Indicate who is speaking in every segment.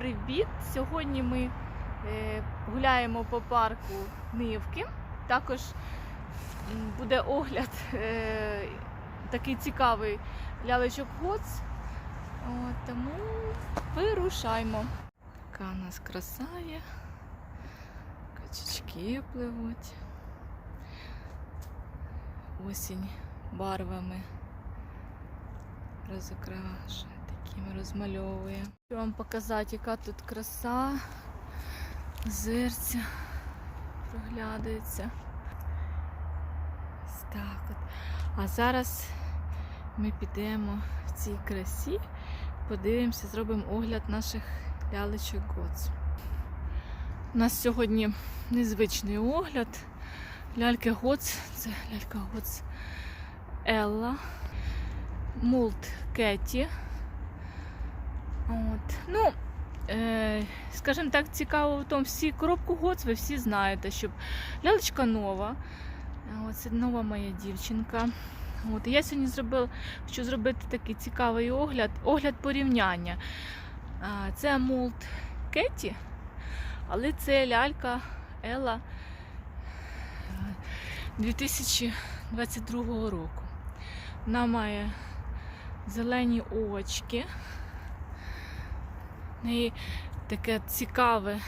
Speaker 1: Привіт! Сьогодні ми е, гуляємо по парку Нивки. Також буде огляд е, такий цікавий лялечок Гоц. Тому вирушаймо. Яка у нас краса є. Качечки пливуть. Осінь барвами розокрашує, такими розмальовує. Хочу вам показати, яка тут краса. Зерця проглядається. Ось так от. А зараз ми підемо в цій красі, подивимося, зробимо огляд наших лялечок Гоц. У нас сьогодні незвичний огляд. Ляльки Гоц, це лялька Гоц Елла, Мулт Кетті. От. Ну, е, скажімо так, цікаво в тому, всі коробку Гоц ви всі знаєте, що лялечка нова. От, це нова моя дівчинка. От, я сьогодні зробила, хочу зробити такий цікавий огляд, огляд порівняння. Це Мулт Кетті, але це лялька Елла е, 2022 року. Вона має зелені очки. В неї таке цікаве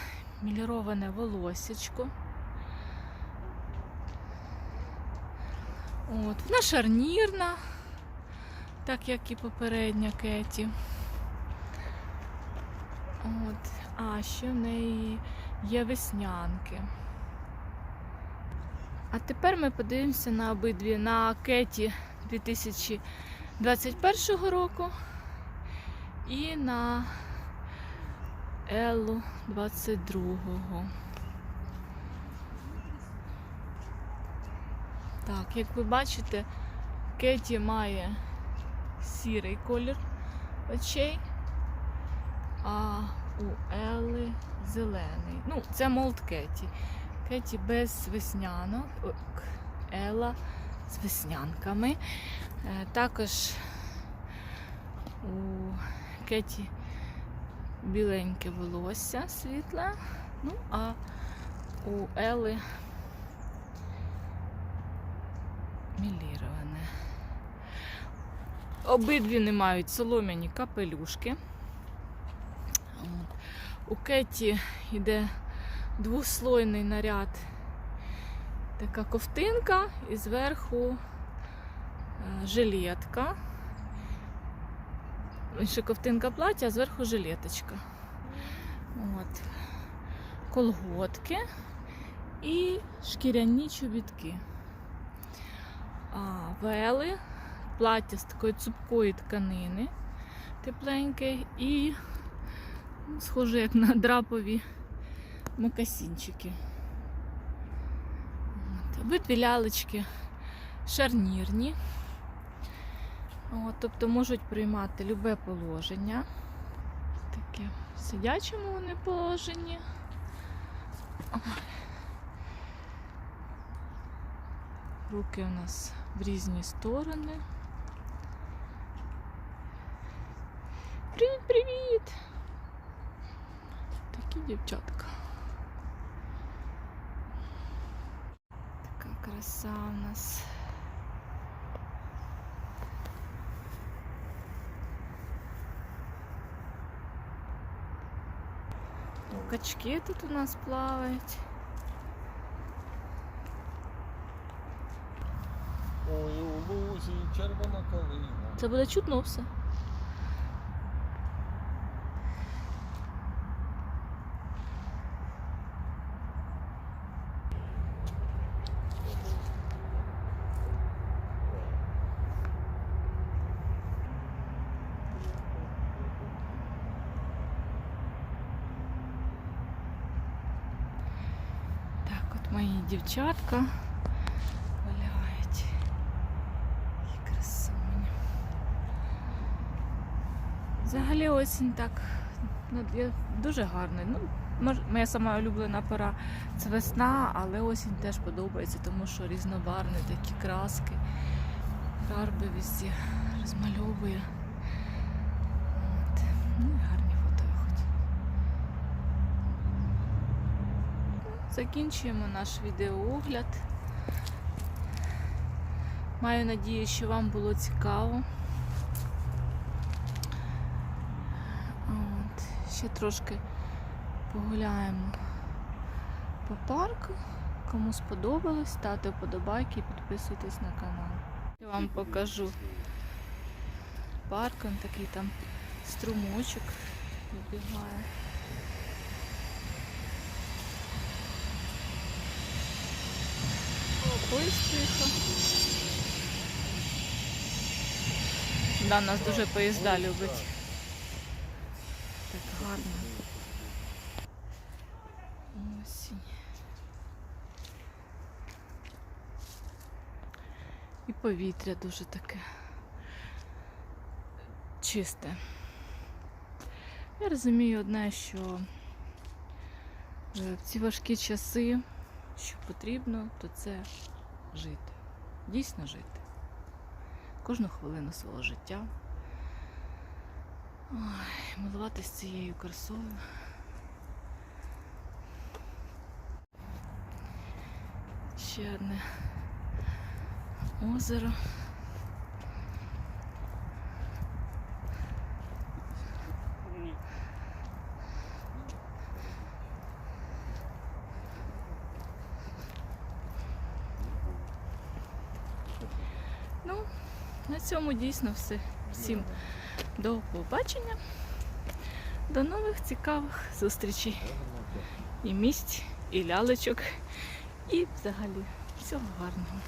Speaker 1: міліроване волосечко. От, вона шарнірна, так як і попередня Кеті. От, а ще в неї є веснянки. А тепер ми подивимося на обидві на Кеті 2021 року і на Еллу 22-го. Так, як ви бачите, Кеті має сірий колір очей, а у Елли зелений. Ну, це молд Кеті. Кеті без веснянок, Елла з веснянками. Е, Також у Кеті біленьке волосся світле, ну а у Ели міліроване. Обидві не мають солом'яні капелюшки. У Кеті йде двослойний наряд, така ковтинка і зверху е, жилетка. Ще ковтинка плаття, а зверху жилеточка. От. Колготки і шкіряні чобітки. А вели, плаття з такої цупкої тканини тепленьке і ну, схоже як на драпові мокасінчики. Обидві лялечки шарнірні. От, тобто можуть приймати любе положення. Таке в сидячому вони положенні. Руки у нас в різні сторони. Привіт, привіт! Такі дівчатка. Краса у нас. Качки тут у нас плавають.
Speaker 2: Ой, у лузі червона калина.
Speaker 1: Це буде чутно все. Мої дівчатка гуляють. Які красуні. Взагалі осінь так ну, дуже гарний. Ну, моя сама улюблена пора це весна, але осінь теж подобається, тому що різнобарвні такі краски, фарби везде розмальовує. От. Ну і гарні фото виходять. Закінчуємо наш відеоогляд. Маю надію, що вам було цікаво. От, ще трошки погуляємо по парку. Кому сподобалось, ставте вподобайки і підписуйтесь на канал. Я вам покажу парк, он такий там струмочок вибігає. Поїзд приїхав. Да, нас дуже поїзда любить. Так гарно. Осінь. І повітря дуже таке чисте. Я розумію одне, що е, в ці важкі часи, що потрібно, то це жити. Дійсно жити. Кожну хвилину свого життя. Ой, милуватись цією красою. Ще одне озеро. Ну, на цьому дійсно все. Всім до побачення. До нових цікавих зустрічей. І місць, і лялечок, і взагалі всього гарного.